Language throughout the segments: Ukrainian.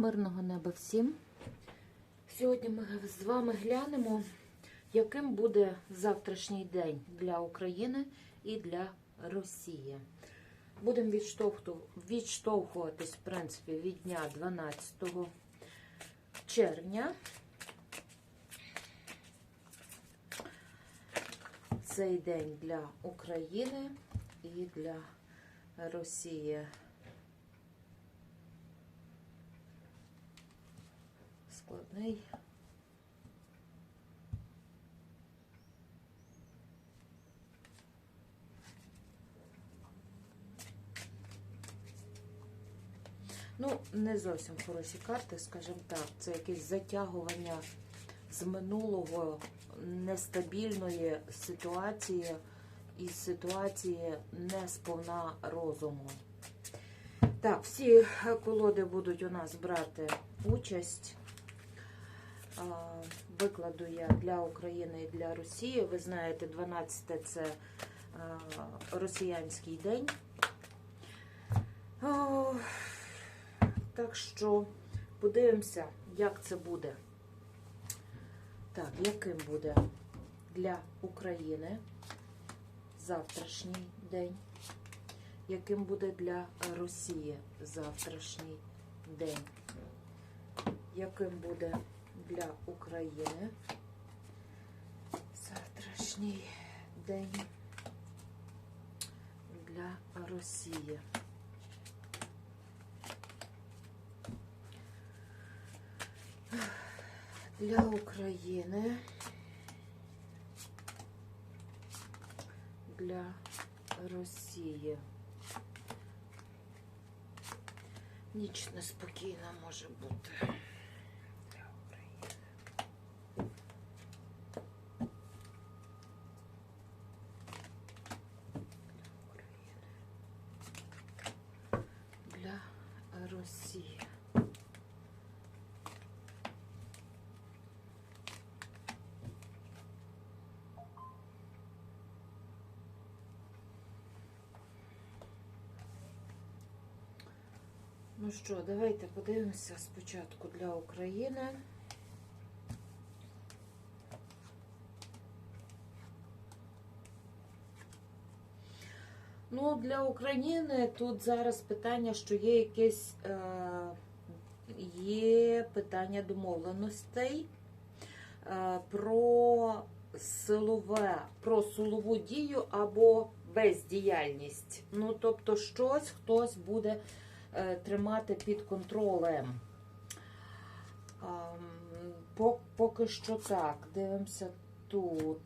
Мирного неба всім. Сьогодні ми з вами глянемо, яким буде завтрашній день для України і для Росії. Будемо відштовхуватись, в принципі, від дня 12 червня. Цей день для України і для Росії. Складний. Ну, не зовсім хороші карти, скажімо так. Це якесь затягування з минулого нестабільної ситуації і ситуації не сповна розуму. Так, всі колоди будуть у нас брати участь. Викладу я для України і для Росії. Ви знаєте, 12 це росіянський день. Так що подивимося, як це буде. Так, яким буде для України завтрашній день, яким буде для Росії завтрашній день, яким буде для України завтрашній день для Росії. Для України. Для Росії. Ніч неспокійна може бути. Для України. Для Росії. Ну що, давайте подивимося спочатку для України. Ну, для України тут зараз питання, що є якесь е, є питання домовленостей е, про силове, про силову дію або бездіяльність. Ну, тобто, щось хтось буде тримати під контролем. Поки що так, дивимося тут.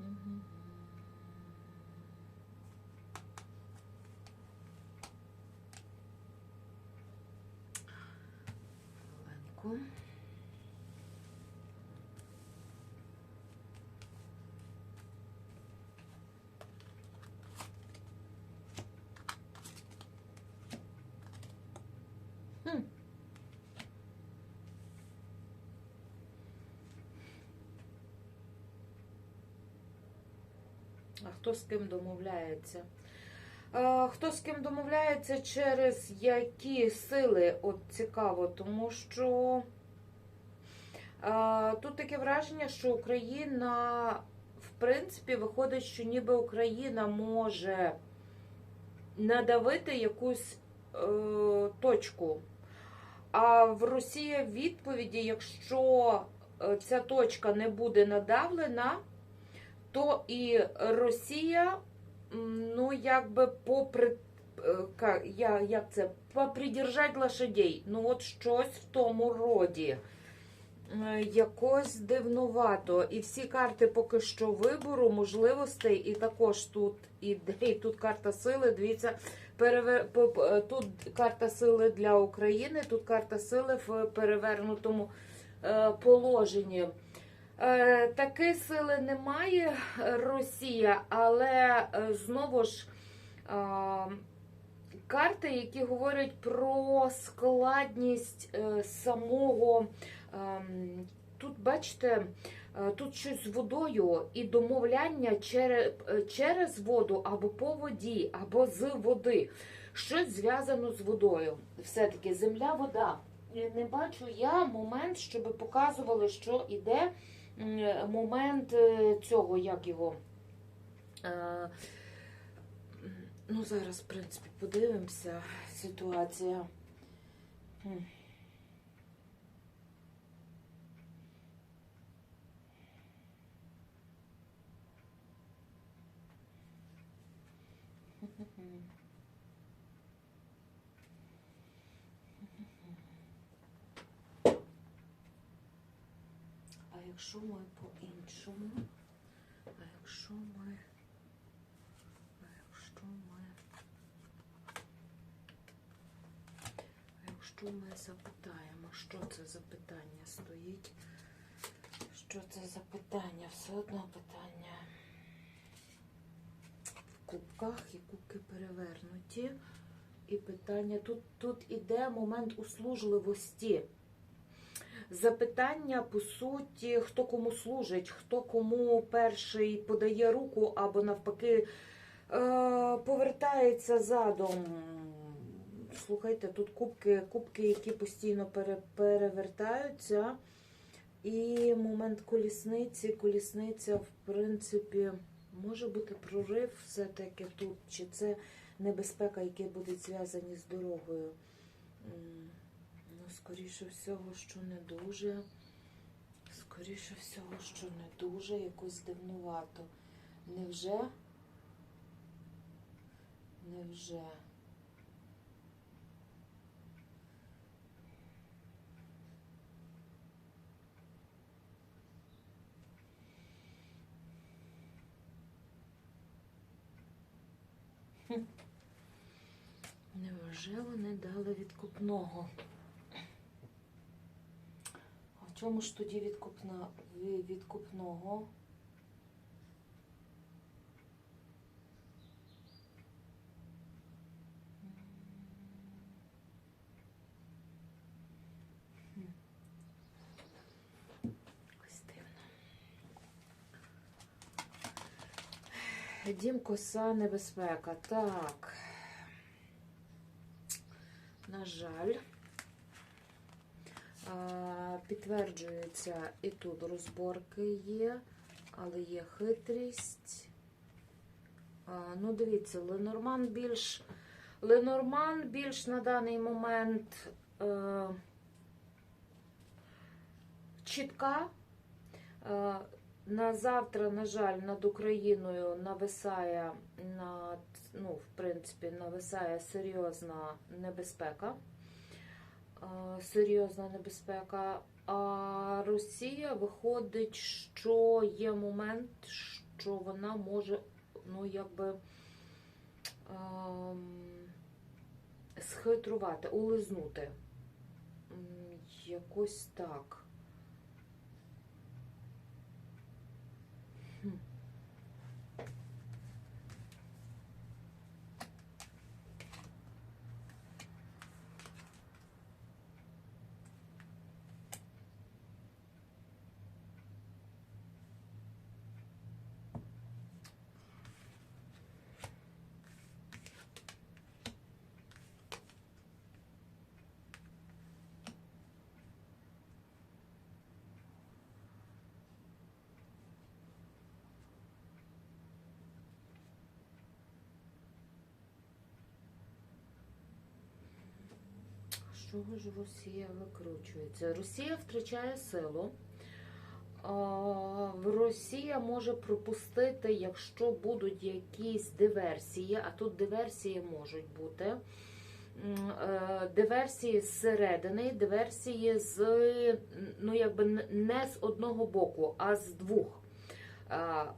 Мгм. Хто з ким домовляється? Хто з ким домовляється через які сили? От цікаво, тому що тут таке враження, що Україна, в принципі, виходить, що ніби Україна може надавити якусь е, точку. А в Росії відповіді, якщо е, ця точка не буде надавлена, то і Росія, ну, якби попри, е, я, як це, попридержать лошадей. Ну, от щось в тому роді. Е, Якось дивнувато. І всі карти поки що вибору, можливостей, і також тут ідей, тут карта сили. Дивіться, перевер... е, тут карта сили для України, тут карта сили в перевернутому положенні. Е, Таки сили немає Росія, але е, знову ж е, карти, які говорять про складність самого. ем, Тут, бачите, Тут щось з водою і домовляння через, воду або по воді, або з води. Щось зв'язано з водою. Все-таки земля, вода. Не бачу я момент, щоб показували, що іде момент е, цього, як його. Е, Ну, зараз, в принципі, подивимося. Ситуація. Хм. А якщо ми по-іншому? А якщо ми. А якщо ми. А якщо ми запитаємо, що це за питання стоїть? Що це за питання? Все одно питання. В кубках і кубки перевернуті. І питання тут, тут іде момент услужливості. Запитання, по суті, хто кому служить, хто кому перший подає руку, або навпаки е, повертається задом. Слухайте, тут кубки, кубки, які постійно пере, перевертаються. І момент колісниці. Колісниця, в принципі, може бути прорив все-таки тут, чи це небезпека, які будуть зв'язані з дорогою. Скоріше всього, що не дуже. Скоріше всього, що не дуже, якось дивнувато. Невже? Невже? Невже вони дали відкупного? Чому ж тоді відкупна, відкупного? Дім коса небезпека. Так. На жаль. Підтверджується, і тут розборки є, але є хитрість. Ну, дивіться, Ленорман більш. Ленорман більш на даний момент е, чітка. Е, на завтра, на жаль, над Україною нависає над, ну, в принципі, нависає серйозна небезпека. Е, Серйозна небезпека. А Росія виходить, що є момент, що вона може, ну, якби ем, схитрувати, улизнути. Якось так. Хм. З чого ж Росія викручується? Росія втрачає силу. Росія може пропустити, якщо будуть якісь диверсії, а тут диверсії можуть бути. Е, Диверсії зсередини, диверсії з ну якби не з одного боку, а з двох.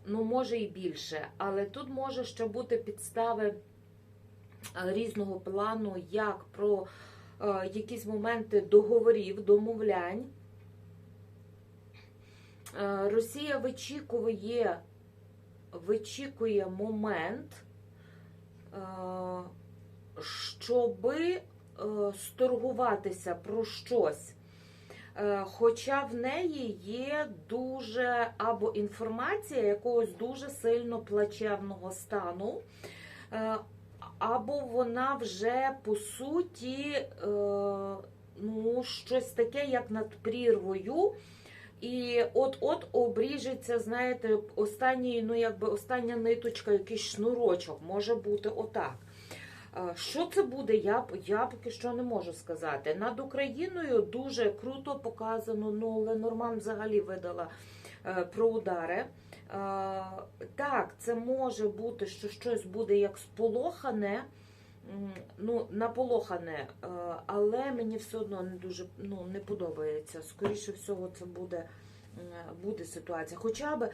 Ну, може і більше. Але тут може ще бути підстави е, різного плану, як про якісь моменти договорів, домовлянь. Е, Росія вичікує, вичікує момент, е, щоби е, сторгуватися про щось. Е, Хоча в неї є дуже або інформація якогось дуже сильно плачевного стану, е, або вона вже по суті е, ну, щось таке, як над прірвою. І от-от обріжеться, знаєте, останній, ну якби остання ниточка, якийсь шнурочок, може бути отак. Е, Що це буде, я, я поки що не можу сказати. Над Україною дуже круто показано, ну Ленорман взагалі видала е, про удари. Е, так, це може бути, що щось буде як сполохане, ну, наполохане, е, але мені все одно не дуже ну, не подобається. Скоріше всього, це буде, буде ситуація. Хоча б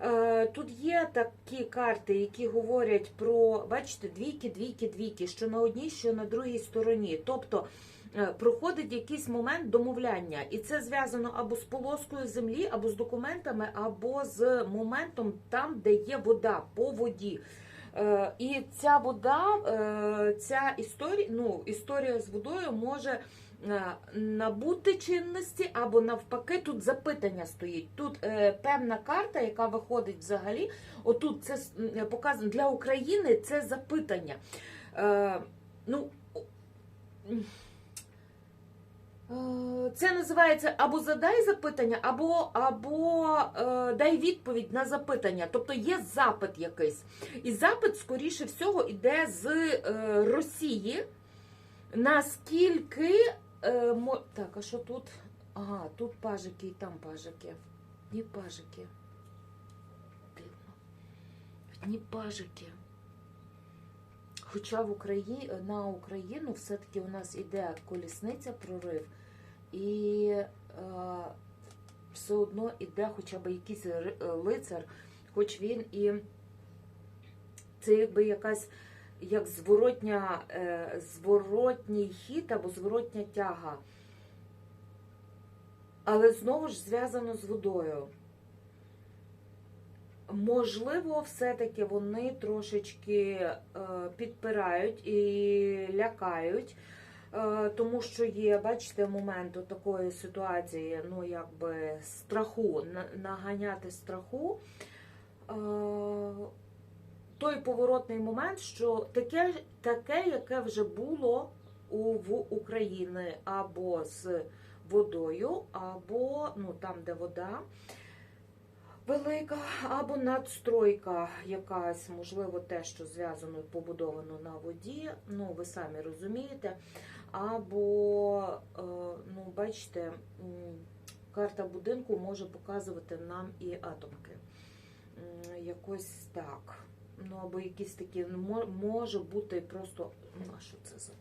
Е, Тут є такі карти, які говорять про, бачите, двійки, двійки, двійки, що на одній, що на другій стороні. Тобто проходить якийсь момент домовляння, і це зв'язано або з полоскою землі, або з документами, або з моментом там, де є вода по воді. Е, І ця вода, е, ця історія, ну, історія з водою може е, набути чинності, або навпаки, тут запитання стоїть. Тут е, певна карта, яка виходить взагалі. Отут це показано для України це запитання. Е, ну, е, це називається або задай запитання, або, або е, дай відповідь на запитання. Тобто є запит якийсь. І запит, скоріше всього, йде з е, Росії. Наскільки. Е, мо... Так, а що тут? Ага, тут пажики і там пажики. Одні пажики. Дивно. Одні пажики. Хоча в Україні, на Україну все-таки у нас іде колісниця прорив, і е, все одно іде хоча б якийсь лицар, хоч він і це якби якась як зворотня, е, зворотній хід або зворотня тяга. Але знову ж зв'язано з водою. Можливо, все-таки вони трошечки е, підпирають і лякають, е, тому що є, бачите, момент такої ситуації, ну, якби страху, наганяти страху. Е, той поворотний момент, що таке, таке, яке вже було у, в Україні або з водою, або ну, там, де вода велика, або надстройка якась, можливо, те, що зв'язано побудовано на воді, ну, ви самі розумієте. Або, е, ну, бачите, карта будинку може показувати нам і атомки. Якось так. Ну, або якісь такі, ну, може бути просто. Ну, а що це за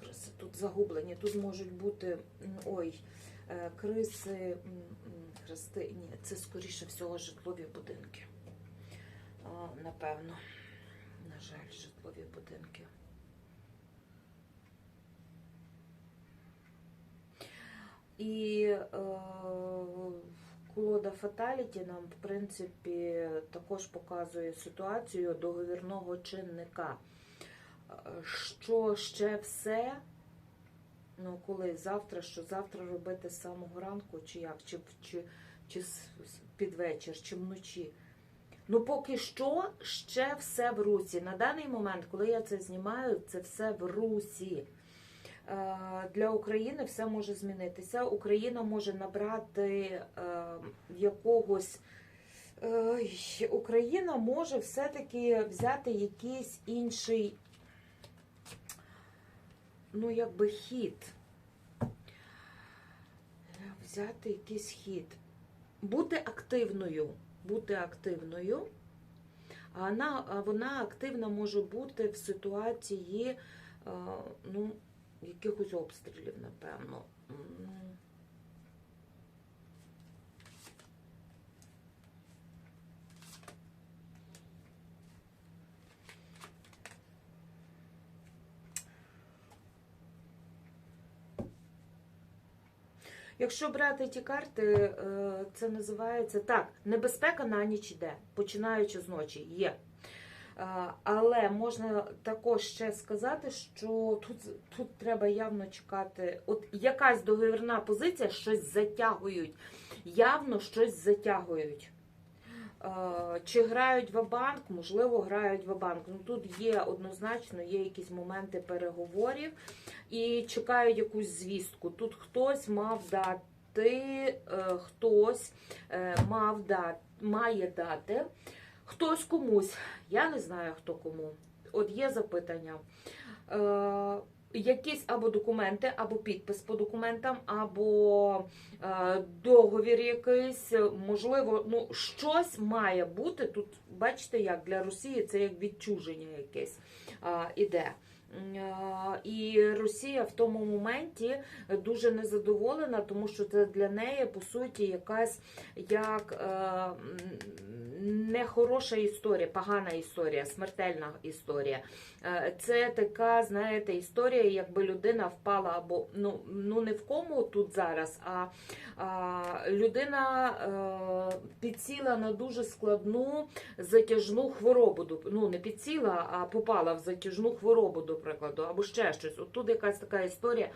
криси тут загублені. Тут можуть бути ой, е, криси, хрести. Ні, це скоріше всього житлові будинки. Напевно. На жаль, житлові будинки. І е, колода Фаталіті нам, в принципі, також показує ситуацію договірного чинника. Що ще все, ну коли завтра, що завтра робити з самого ранку, чи як, чи, чи, чи під вечір, чи вночі. Ну, поки що ще все в русі. На даний момент, коли я це знімаю, це все в русі. Е, Для України все може змінитися. Україна може набрати е, якогось. е, Україна може все-таки взяти якийсь інший, ну, якби хід. Взяти якийсь хід. Бути активною. Бути активною. Вона, вона активна може бути в ситуації, ну, якихось обстрілів, напевно. Якщо брати ті карти, е, це називається так, небезпека на ніч іде, починаючи з ночі, є. Але можна також ще сказати, що тут, тут треба явно чекати. От якась договірна позиція, щось затягують. Явно щось затягують. Чи грають в банк? Можливо, грають в банк. Ну тут є однозначно, є якісь моменти переговорів і чекають якусь звістку. Тут хтось мав дати, е, хтось е, мав дати, має дати, хтось комусь. Я не знаю хто кому. От є запитання. Е, Якісь або документи, або підпис по документам, або е, договір якийсь, можливо, ну щось має бути тут. Бачите, як для Росії це як відчуження якесь е, іде. А, І Росія в тому моменті дуже незадоволена, тому що це для неї по суті якась як е, нехороша історія, погана історія, смертельна історія. Е, Це така, знаєте, історія, якби людина впала або ну, ну не в кому тут зараз, а, а людина е, підсіла на дуже складну затяжну хворобу. Ну не підсіла, а попала в затяжну хворобу, прикладу, або ще щось. От тут якась така історія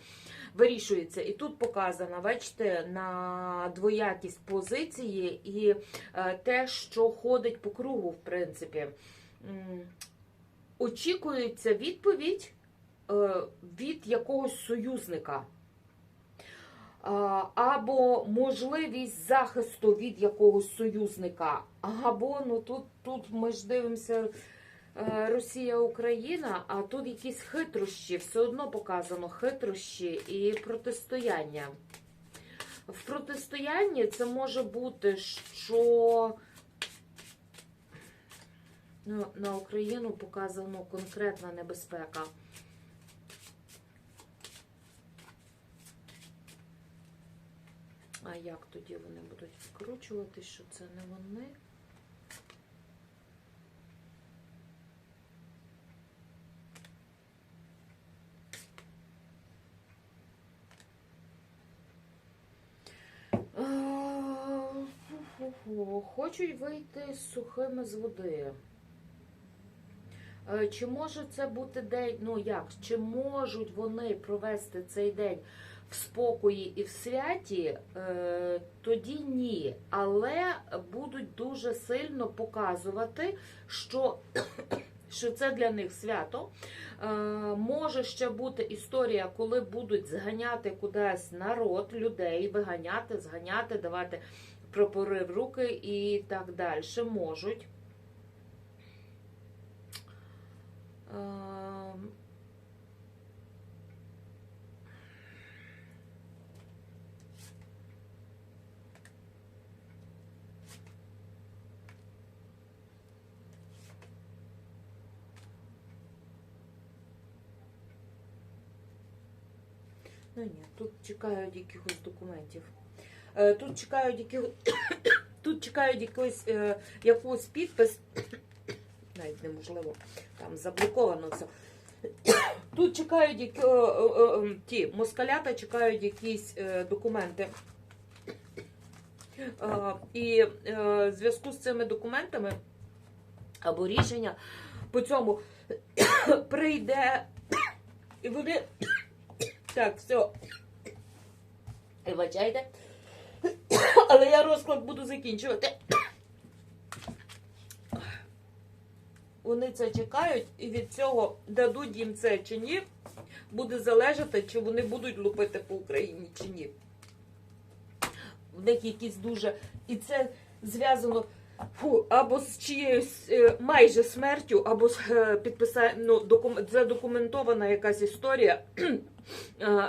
вирішується. І тут показано, бачите, на двоякість позиції і е, те, що ходить по кругу, в принципі. Очікується відповідь е, від якогось союзника. Або можливість захисту від якогось союзника. Або ну тут, тут ми ж дивимося Росія, Україна, а тут якісь хитрощі, все одно показано хитрощі і протистояння. В протистоянні це може бути, що ну, на Україну показано конкретна небезпека. А як тоді вони будуть вкручувати, що це не вони? А, фу-фу-фу. Хочуть вийти сухими з води. Е, Чи може це бути день? Ну як? Чи можуть вони провести цей день в спокої і в святі? Е, Тоді ні. Але будуть дуже сильно показувати, що, що це для них свято. Е, Може ще бути історія, коли будуть зганяти кудись народ, людей, виганяти, зганяти, давати прапори в руки і так далі. Можуть. Ем, Ну ні, тут чекають якихось документів. Е, Тут чекають якихось, тут чекають якийсь, е, якийсь підпис. Навіть неможливо, там заблоковано все. Тут чекають які, ті москалята чекають якісь е, документи. І в зв'язку з цими документами або рішення по цьому прийде і вони. Так, все. Вибачайте. Але я розклад буду закінчувати. Вони це чекають, і від цього дадуть їм це чи ні, буде залежати, чи вони будуть лупити по Україні чи ні. В них якісь дуже. І це зв'язано фу, або з чиєюсь е, майже смертю, або з е, підписа... ну, докум... задокументована якась історія,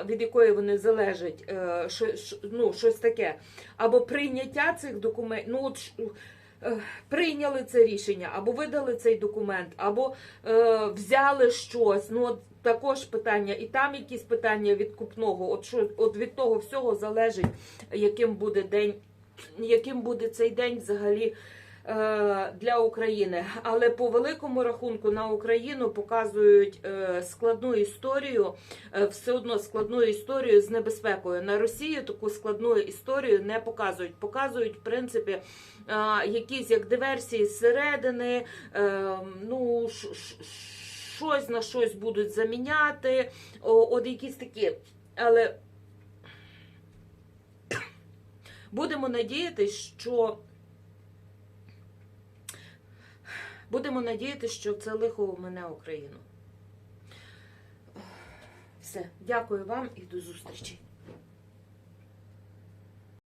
від якої вони залежать, е, що, ну, щось таке. Або прийняття цих документів. Ну, от, е, прийняли це рішення, або видали цей документ, або е, взяли щось. Ну, от також питання, і там якісь питання відкупного. От що от від того всього залежить, яким буде день, яким буде цей день взагалі е, для України. Але по великому рахунку на Україну показують е, складну історію, е, все одно складну історію з небезпекою. На Росію таку складну історію не показують. Показують, в принципі, е, якісь як диверсії зсередини, е, ну, щось на щось будуть заміняти. От якісь такі. Але будемо надіятися, що будемо надіятися, що це лихо мене Україну. Все, дякую вам і до зустрічі.